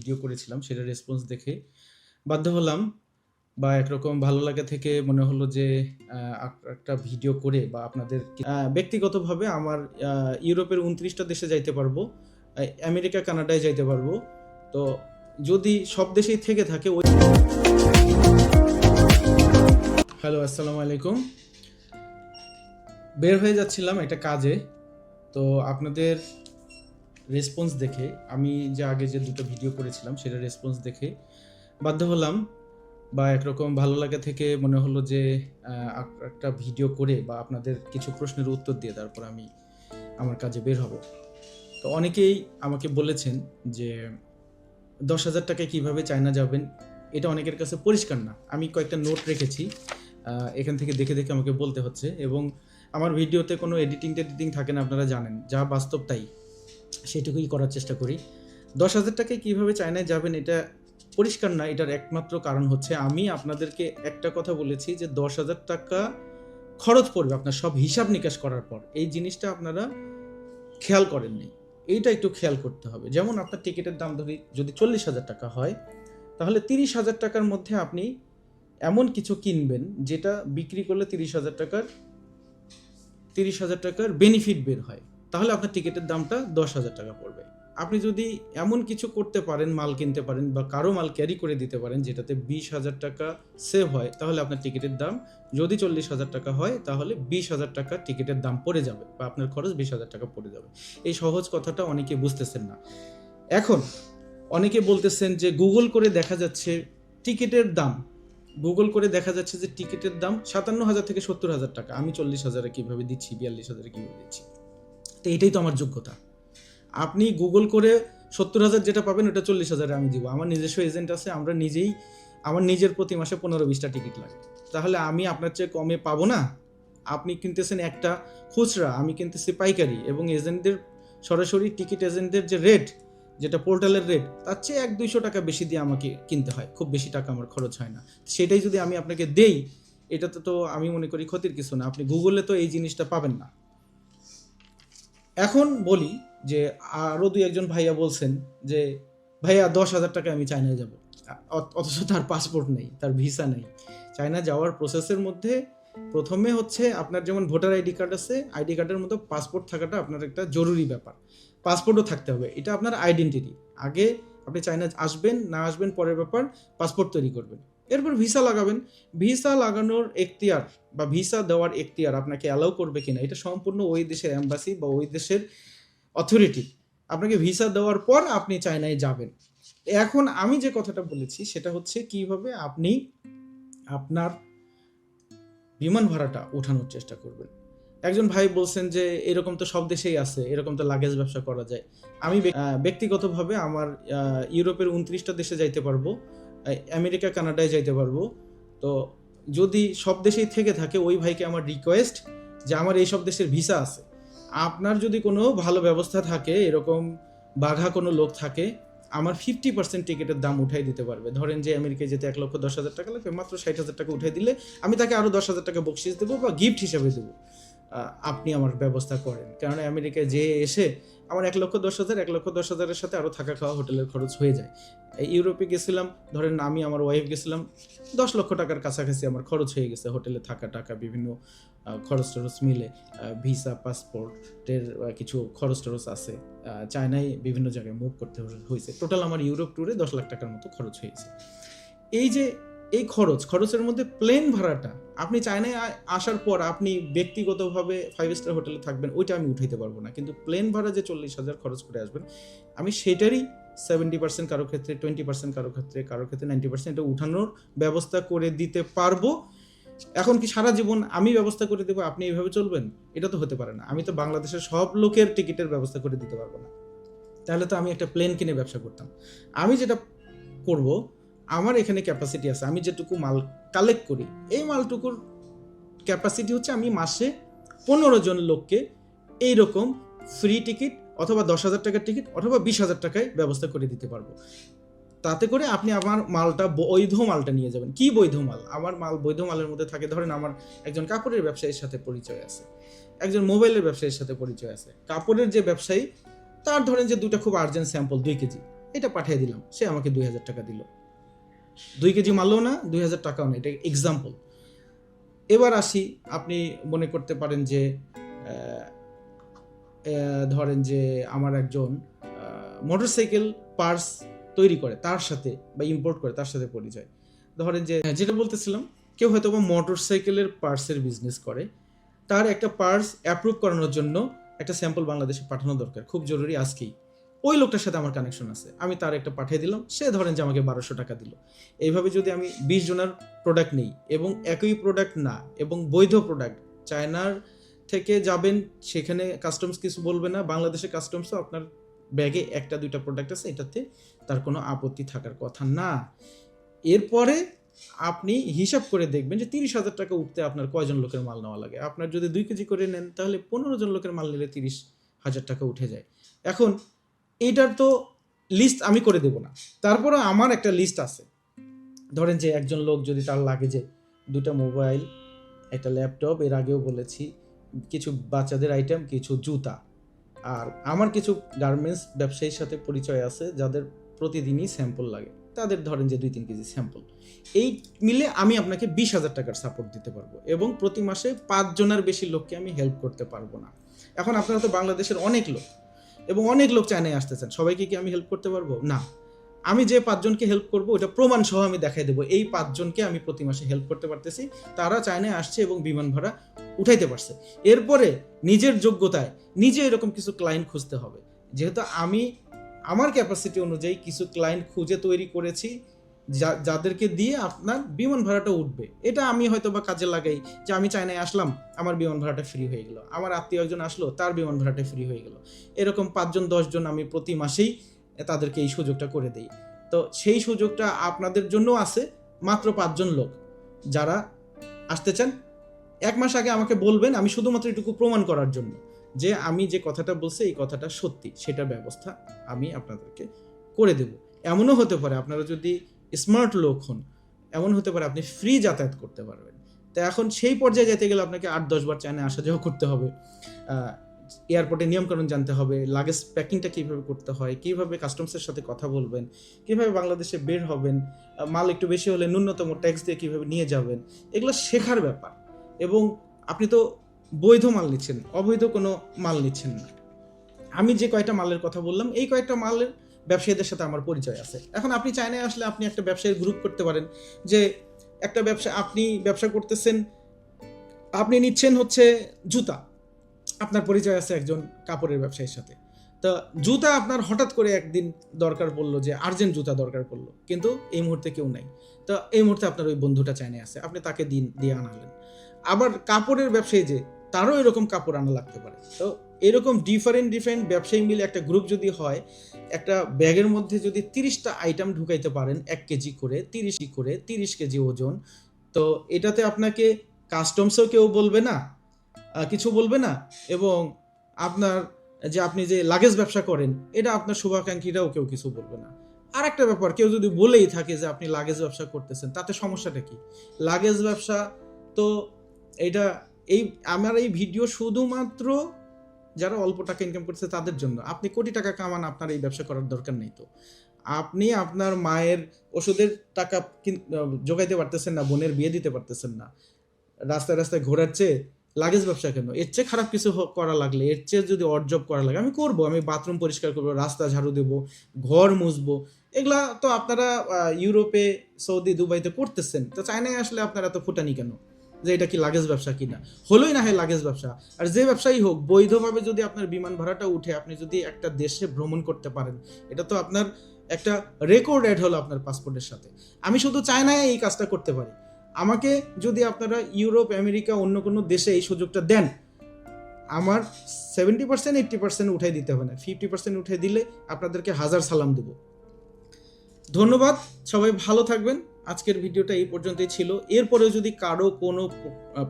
Video করেছিলাম সেটা response দেখে বাধ্য হলাম বা একরকম ভালো লাগা থেকে মনে হলো যে একটা ভিডিও করে বা আপনাদের ব্যক্তিগতভাবে আমার ইউরোপের উনত্রিশটা দেশে যাইতে পারব আমেরিকা, কানাডায় যাইতে পারব। তো যদি সব দেশেই থেকে থাকে, ওই হ্যালো আসসালামু আলাইকুম। বের হয়ে যাচ্ছিলাম একটা কাজে। তো আপনাদের রেসপন্স দেখে, আমি যে আগে যে দুটো ভিডিও করেছিলাম, সেটা রেসপন্স দেখে বাধ্য হলাম বা একরকম ভালো লাগা থেকে মনে হলো যে একটা ভিডিও করে বা আপনাদের কিছু প্রশ্নের উত্তর দিয়ে তারপর আমি আমার কাজে বের হব। তো অনেকেই আমাকে বলেছেন যে, দশ হাজার টাকায় কীভাবে চায়না যাবেন? এটা অনেকের কাছে পরিষ্কার না। আমি কয়েকটা নোট রেখেছি এখান থেকে দেখে দেখে আমাকে বলতে হচ্ছে এবং আমার ভিডিওতে কোনো এডিটিং টেডিটিং থাকে না, আপনারা জানেন। যা বাস্তব তাই। সেটুকুই করার চেষ্টা করি। দশ হাজার টাকায় কীভাবে চায়নায় যাবেন এটা পরিষ্কার না, এটার একমাত্র কারণ হচ্ছে আমি আপনাদেরকে একটা কথা বলেছি যে দশ হাজার টাকা খরচ পড়বে আপনার সব হিসাব নিকাশ করার পর। এই জিনিসটা আপনারা খেয়াল করেননি। এইটা একটু খেয়াল করতে হবে। যেমন আপনার টিকিটের দাম ধরি, যদি চল্লিশ হাজার টাকা হয়, তাহলে তিরিশ হাজার টাকার মধ্যে আপনি এমন কিছু কিনবেন যেটা বিক্রি করলে তিরিশ হাজার টাকার, তিরিশ হাজার টাকার বেনিফিট বের হয়। তাহলে আপনার টিকিটের দামটা দশ হাজার টাকা পড়বে। আপনি যদি এমন কিছু করতে পারেন, মাল কিনতে পারেন বা কারও মাল ক্যারি করে দিতে পারেন যেটাতে বিশ হাজার টাকা সেভ হয়, তাহলে আপনার টিকিটের দাম যদি চল্লিশ হাজার টাকা হয়, তাহলে বিশ হাজার টাকা টিকিটের দাম পড়ে যাবে বা আপনার খরচ বিশ হাজার টাকা পড়ে যাবে। এই সহজ কথাটা অনেকে বুঝতেছেন না। এখন অনেকে বলতেছেন যে গুগল করে দেখা যাচ্ছে টিকিটের দাম গুগল করে দেখা যাচ্ছে যে টিকিটের দাম সাতান্ন হাজার থেকে সত্তর হাজার টাকা। আমি চল্লিশ হাজারে কীভাবে দিচ্ছি, বিয়াল্লিশ হাজারে কীভাবে দিচ্ছি? তো এটাই তো আমার যোগ্যতা। আপনি গুগল করে সত্তর হাজার যেটা পাবেন, ওটা চল্লিশ হাজারে আমি দিব। আমার নিজস্ব এজেন্ট আছে, আমরা নিজেই, আমার নিজের প্রতি মাসে পনেরো বিশটা টিকিট লাগে। তাহলে আমি আপনার চেয়ে কমে পাবো না? আপনি কিনতেছেন একটা খুচরা, আমি কিনতেছি পাইকারি এবং এজেন্টদের সরাসরি টিকিট এজেন্টদের যে রেট যেটা পোর্টালের রেট তার চেয়ে এক দুইশো টাকা বেশি দিয়ে আমাকে কিনতে হয়। খুব বেশি টাকা আমার খরচ হয় না। সেটাই যদি আমি আপনাকে দেই, এটাতে তো আমি মনে করি ক্ষতির কিছু না। আপনি গুগলে তো এই জিনিসটা পাবেন না। এখন বলি যে আরও দুই একজন ভাইয়া বলছেন যে, ভাইয়া, দশ হাজার টাকা আমি চায়নায় যাব। অথচ তার পাসপোর্ট নেই, তার ভিসা নেই। চায়না যাওয়ার প্রসেসের মধ্যে প্রথমে হচ্ছে আপনার যেমন ভোটার আইডি কার্ড আছে, আইডি কার্ডের মতো পাসপোর্ট থাকাটা আপনার একটা জরুরি ব্যাপার। পাসপোর্টও থাকতে হবে, এটা আপনার আইডেন্টিটি আগে আপনি চায়না আসবেন, না আসবেন, পরের ব্যাপার পাসপোর্ট তৈরি করবেন। এরপর ভিসা লাগাবেন। ভিসা লাগানোর এখতিয়ার বা ভিসা দেওয়ার এখতিয়ার আপনাকে অ্যালাউ করবে কিনা, এটা সম্পূর্ণ ওই দেশের অ্যাম্বাসি বা ওই দেশের অথরিটি আপনাকে ভিসা দেওয়ার পর আপনি চায়নায় যাবেন। এখন আমি যে কথাটা বলেছি, সেটা হচ্ছে কীভাবে আপনি আপনার বিমান ভাড়াটা ওঠানোর চেষ্টা করবেন। একজন ভাই বলছেন যে, এরকম তো সব দেশেই আছে, এরকম তো লাগেজ ব্যবসা করা যায়। আমি ব্যক্তিগতভাবে আমার ইউরোপের উনত্রিশটা দেশে যাইতে পারব। আমেরিকা, কানাডায় যাইতে পারব। তো যদি সব দেশেই থেকে থাকে, ওই ভাইকে আমার রিকোয়েস্ট যে আমার এই সব দেশের ভিসা আছে। আপনার যদি কোনো ভালো ব্যবস্থা থাকে, এরকম বাঘা কোনো লোক থাকে, আমার ফিফটি পার্সেন্ট টিকিটের দাম উঠাই দিতে পারবে। ধরেন যে আমেরিকায় যেতে এক লক্ষ দশ হাজার টাকা লাগবে, মাত্র ষাট হাজার টাকা উঠাই দিলে আমি তাকে আরও দশ হাজার টাকা বকশিস দেবো বা গিফট হিসাবে দেবো। আপনি আমার ব্যবস্থা করেন। কেননা আমেরিকায় যে এসে আমার এক লক্ষ দশ হাজার, এক লক্ষ দশ হাজারের সাথে আরও থাকা খাওয়া হোটেলের খরচ হয়ে যায়। এই ইউরোপে গেছিলাম, ধরেন আমি আমার ওয়াইফ গেছিলাম, দশ লক্ষ টাকার কাছাকাছি আমার খরচ হয়ে গেছে হোটেলে থাকা টাকা, বিভিন্ন খরচ টরচ মিলে ভিসা পাসপোর্টের কিছু খরচ টরচ আছে। চায়নায় বিভিন্ন জায়গায় মুভ করতে হয়েছে। টোটাল আমার ইউরোপ ট্যুরে দশ লাখ টাকার মতো খরচ হয়েছে। এই যে এই খরচ, খরচের মধ্যে প্লেন ভাড়াটা, আপনি চায়নায় আসার পর আপনি ব্যক্তিগতভাবে ফাইভ স্টার হোটেলে থাকবেন, ওইটা আমি উঠাইতে পারব না। কিন্তু প্লেন ভাড়া যে চল্লিশ হাজার খরচ করে আসবেন, আমি সেটারই সেভেন্টি পার্সেন্ট কারও ক্ষেত্রে টোয়েন্টি পার্সেন্ট কারও ক্ষেত্রে কারও ক্ষেত্রে নাইনটি পার্সেন্ট এটা উঠানোর ব্যবস্থা করে দিতে পারব। এখন কি সারা জীবন আমি ব্যবস্থা করে দেবো, আপনি এইভাবে চলবেন? এটা তো হতে পারে না। আমি তো বাংলাদেশের সব লোকের টিকিটের ব্যবস্থা করে দিতে পারব না। তাহলে তো আমি একটা প্লেন কিনে ব্যবসা করতাম। আমি যেটা করব আমার এখানে ক্যাপাসিটি আছে, আমি যেটুকু মাল কালেক্ট করি, এই মালটুকুর ক্যাপাসিটি হচ্ছে আমি মাসে পনেরো জন লোককে এইরকম ফ্রি টিকিট অথবা দশ হাজার টাকার টিকিট অথবা বিশ হাজার টাকায় ব্যবস্থা করে দিতে পারব। তাতে করে আপনি আমার মালটা বৈধ মালটা নিয়ে যাবেন। কি বৈধ মাল? আমার মাল বৈধ মালের মধ্যে থাকে, ধরেন আমার একজন কাপড়ের ব্যবসায়ীর সাথে পরিচয় আছে, একজন মোবাইলের ব্যবসায়ীর সাথে পরিচয় আছে, কাপড়ের যে ব্যবসায়ী, তার ধরেন যে দুটা খুব আর্জেন্ট স্যাম্পল দুই কেজি, এটা পাঠিয়ে দিলাম, সে আমাকে দুই হাজার টাকা দিল। দুই কেজি মারলো না দুই হাজার টাকাও না এটা এক্সাম্পল এবার আসি আপনি মনে করতে পারেন যে ধরেন যে আমার একজন মোটরসাইকেল পার্স তৈরি করে তার সাথে বা ইম্পোর্ট করে তার সাথে পরিচয়। ধরেন যে হ্যাঁ, যেটা বলতেছিলাম কেউ হয়তো বা মোটরসাইকেলের পার্সের বিজনেস করে তার একটা পার্স অ্যাপ্রুভ করানোর জন্য একটা স্যাম্পল বাংলাদেশে পাঠানো দরকার খুব জরুরি আজকেই। ওই লোকটার সাথে আমার কানেকশন আছে। আমি তার একটা পাঠিয়ে দিলাম, সে ধরেন যে আমাকে বারোশো টাকা দিল। এইভাবে যদি আমি বিশ জনের প্রোডাক্ট নেই এবং একই প্রোডাক্ট না এবং বৈধ প্রোডাক্ট চায়নার থেকে যাবেন, সেখানে কাস্টমস কিছু বলবে না বাংলাদেশের কাস্টমসও আপনার ব্যাগে একটা, দুইটা প্রোডাক্ট আছে, এটাতে তার কোনো আপত্তি থাকার কথা না। এরপরে আপনি হিসাব করে দেখবেন যে তিরিশ হাজার টাকা উঠতে আপনার কয়জন লোকের মাল নেওয়া লাগে? আপনার যদি দুই কেজি করে নেন, তাহলে পনেরো জন লোকের মাল নিলে তিরিশ হাজার টাকা উঠে যায়। এখন এইটার তো লিস্ট আমি করে দেব না। তারপরে আমার একটা লিস্ট আছে। ধরেন যে একজন লোক যদি তার লাগে যে দুটা মোবাইল একটা ল্যাপটপ এর আগেও বলেছি, কিছু বাচ্চাদের আইটেম কিছু জুতা। আর আমার কিছু গার্মেন্টস ব্যবসায়ীর সাথে পরিচয় আছে, যাদের প্রতিদিনই স্যাম্পল লাগে। তাদের ধরেন যে দুই তিন কেজি স্যাম্পল এই মিলে আমি আপনাকে বিশ হাজার টাকার সাপোর্ট দিতে পারব এবং প্রতি মাসে পাঁচজনের বেশি লোককে আমি হেল্প করতে পারব না। এখন আপনারা তো বাংলাদেশের অনেক লোক। এবং অনেক লোক চায়নায় আসতেছেন। সবাইকে কি আমি হেল্প করতে পারব? না। আমি যে পাঁচজনকে হেল্প করব, ওটা প্রমাণ সহ আমি দেখাই দেবো। এই পাঁচজনকে আমি প্রতি মাসে হেল্প করতে পারতেছি। তারা চায়নায় আসছে এবং বিমান ভাড়া উঠাইতে পারছে। এরপরে নিজের যোগ্যতায় নিজে এরকম কিছু ক্লায়েন্ট খুঁজতে হবে। যেহেতু আমি, আমার ক্যাপাসিটি অনুযায়ী কিছু ক্লায়েন্ট খুঁজে তৈরি করেছি। যাদেরকে দিয়ে আপনার বিমান ভাড়াটা উঠবে। এটা আমি হয়তো বা কাজে লাগাই যে আমি চায়নায় আসলাম, আমার বিমান ভাড়াটা ফ্রি হয়ে গেল। আমার আত্মীয় একজন আসলো, তার বিমান ভাড়াটা ফ্রি হয়ে গেল। এরকম পাঁচজন, দশজন আমি প্রতি মাসেই তাদেরকে এই সুযোগটা করে দিই। তো সেই সুযোগটা আপনাদের জন্য আছে, মাত্র পাঁচজন লোক যারা আসতে চান। এক মাস আগে আমাকে বলবেন, আমি শুধুমাত্র এটুকু প্রমাণ করার জন্য যে আমি যে কথাটা বলছি, এই কথাটা সত্যি। সেটার ব্যবস্থা আমি আপনাদেরকে করে দেব। এমনও হতে পারে, আপনারা যদি স্মার্ট লোক হন, এমন হতে পারে আপনি ফ্রি যাতায়াত করতে পারবেন। তো এখন সেই পর্যায়ে যেতে গেলে আপনাকে আট, দশ বার চায়নায় আসা যাওয়া করতে হবে। এয়ারপোর্টে নিয়মকানুন জানতে হবে লাগেজ প্যাকিংটা কীভাবে করতে হয়, কীভাবে কাস্টমসের সাথে কথা বলবেন, কীভাবে বাংলাদেশে বের হবেন মাল একটু বেশি হলে ন্যূনতম ট্যাক্স দিয়ে কীভাবে নিয়ে যাবেন, এগুলো শেখার ব্যাপার। এবং আপনি তো বৈধ মাল নিচ্ছেন, অবৈধ কোনো মাল নিচ্ছেন না। আমি যে কয়টা মালের কথা বললাম, এই কয়েকটা মালের ব্যবসায়ীদের সাথে আমার পরিচয় আছে। এখন আপনি চায়নায় আসলে আপনি একটা ব্যবসায়ীর গ্রুপ করতে পারেন যে একটা ব্যবসা, আপনি ব্যবসা করতেছেন, আপনি নিচ্ছেন হচ্ছে জুতা। আপনার পরিচয় আছে একজন কাপড়ের ব্যবসায়ীর সাথে। তো জুতা আপনার হঠাৎ করে একদিন দরকার পড়ল যে আর্জেন্ট জুতা দরকার পড়ল, কিন্তু এই মুহূর্তে কেউ নাই। তো এই মুহূর্তে আপনার ওই বন্ধুটা চায়নায় আছে, আপনি তাকে দিন, দিয়ে আনালেন। আবার কাপড়ের ব্যবসায়ী যে, তারও এরকম কাপড় আনা লাগতে পারে। তো এরকম ডিফারেন্ট ডিফারেন্ট ব্যবসায়ী মিলে একটা গ্রুপ যদি হয়, একটা ব্যাগের মধ্যে যদি তিরিশটা আইটেম ঢুকাইতে পারেন, এক কেজি করে, তিরিশ করে, তিরিশ কেজি ওজন, তো এটাতে আপনাকে কাস্টমসও কেউ বলবে না কিছু বলবে না, এবং আপনার যে আপনি যে লাগেজ ব্যবসা করেন, এটা আপনার শুভাকাঙ্ক্ষীরাও কেউ কিছু বলবে না। আর একটা ব্যাপার, কেউ যদি বলেই থাকে যে আপনি লাগেজ ব্যবসা করতেছেন, তাতে সমস্যাটা কি? লাগেজ ব্যবসা তো এটা এই, আমার এই ভিডিও শুধুমাত্র যারা অল্প টাকা ইনকাম করছে তাদের জন্য। আপনি কোটি টাকা কামান, আপনার এই ব্যবসা করার দরকার নেই তো। আপনি আপনার মায়ের ওষুধের টাকা জোগাইতে পারতেছেন না, বোনের বিয়ে দিতে পারতেছেন না। রাস্তায় রাস্তায় ঘোরার চেয়ে লাগেজ ব্যবসা কেন? এর চেয়ে খারাপ কিছু করা লাগলে, এর চেয়ে যদি অর্জব করা লাগে, আমি করব, আমি বাথরুম পরিষ্কার করব, রাস্তা ঝাড়ু দেবো, ঘর মুছবো। এগুলা তো আপনারা ইউরোপে, সৌদি, দুবাইতে করতেছেন। তো চায়নায় আসলে আপনারা এত ফুটানি কেন? যে এটা কি লাগেজ ব্যবসা কিনা। হলোই না হয় লাগেজ ব্যবসা। আর যে ব্যবসায়ী হোক, বৈধভাবে যদি আপনার বিমান ভাড়াটা উঠে আপনি যদি একটা দেশে ভ্রমণ করতে পারেন, এটা তো আপনার একটা রেকর্ড অ্যাড হলো আপনার পাসপোর্টের সাথে। আমি শুধু চায়নায় এই কাজটা করতে পারি। আমাকে যদি আপনারা ইউরোপ, আমেরিকা, অন্য কোনো দেশে এই সুযোগটা দেন, আমার সেভেন্টি পার্সেন্ট এইট্টি পার্সেন্ট উঠাই দিতে হবে না। ফিফটি পার্সেন্ট উঠে দিলে আপনাদেরকে হাজার সালাম দেবো। ধন্যবাদ, সবাই ভালো থাকবেন। আজকের ভিডিওটা এই পর্যন্তই ছিল। এরপরেও যদি কারও কোনো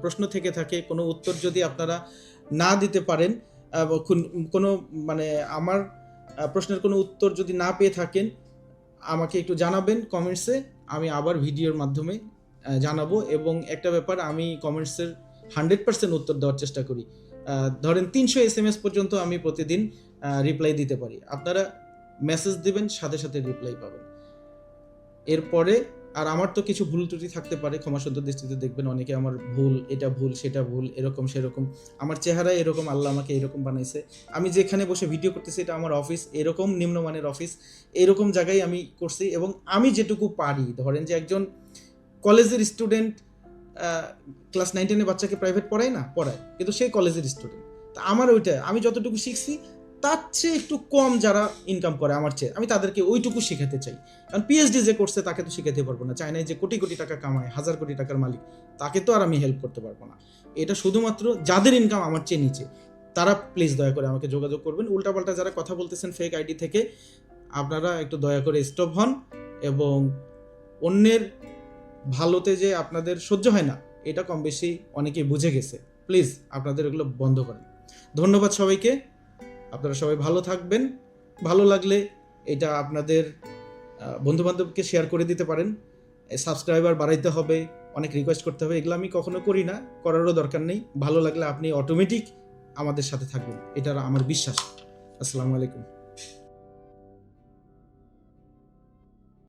প্রশ্ন থেকে থাকে, কোনো উত্তর যদি আপনারা না দিতে পারেন কোনো মানে আমার প্রশ্নের কোনো উত্তর যদি না পেয়ে থাকেন, আমাকে একটু জানাবেন কমেন্টসে, আমি আবার ভিডিওর মাধ্যমে জানাব এবং একটা ব্যাপার, আমি কমেন্টসের হান্ড্রেড পার্সেন্ট উত্তর দেওয়ার চেষ্টা করি। ধরেন তিনশো এস এম এস পর্যন্ত আমি প্রতিদিন রিপ্লাই দিতে পারি। আপনারা মেসেজ দিবেন, সাথে সাথে রিপ্লাই পাবেন। এরপরে আর আমার তো কিছু ভুল ত্রুটি থাকতে পারে ক্ষমাসুদ্ধ দৃষ্টিতে দেখবেন অনেকে আমার ভুল, এটা ভুল, সেটা ভুল, এরকম, সেরকম। আমার চেহারা এরকম, আল্লাহ আমাকে এরকম বানাইছে। আমি যেখানে বসে ভিডিও করতেছি, এটা আমার অফিস এরকম নিম্নমানের অফিস এরকম জায়গায় আমি করছি এবং আমি যেটুকু পারি। ধরেন যে একজন কলেজের স্টুডেন্ট ক্লাস নাইন টেনের বাচ্চাকে প্রাইভেট পড়ায় না? পড়ায়। কিন্তু সে কলেজের স্টুডেন্ট তা আমার ওইটা, আমি যতটুকু শিখছি তার চেয়ে একটু কম যারা ইনকাম করে আমার চেয়ে। আমি তাদেরকে ওইটুকু শেখাতে চাই। কারণ পিএইচডি যে করছে তাকে তো শেখাতে পারব না। চায়নায় যে কোটি কোটি টাকা কামায়, হাজার কোটি টাকার মালিক, তাকে তো আর আমি হেল্প করতে পারব না। এটা শুধুমাত্র যাদের ইনকাম আমার চেয়ে নিচে, তারা প্লিজ দয়া করে আমাকে যোগাযোগ করবেন। উল্টাপাল্টা যারা কথা বলতেছেন ফেক আইডি থেকে, আপনারা একটু দয়া করে স্টপ হন এবং অন্যের ভালোতে যে আপনাদের সহ্য হয় না, এটা কম বেশি অনেকেই বুঝে গেছে। প্লিজ আপনাদের এগুলো বন্ধ করেন। ধন্যবাদ সবাইকে। আপনারা সবাই ভালো থাকবেন। ভালো লাগলে এটা আপনাদের বন্ধুবান্ধবকে শেয়ার করে দিতে পারেন। সাবস্ক্রাইবার বাড়াইতে হবে, অনেক রিকোয়েস্ট করতে হবে, এগুলো আমি কখনো করি না, করারও দরকার নেই। ভালো লাগলে আপনি অটোমেটিক আমাদের সাথে থাকবেন এটা আমার বিশ্বাস। আসসালামু আলাইকুম।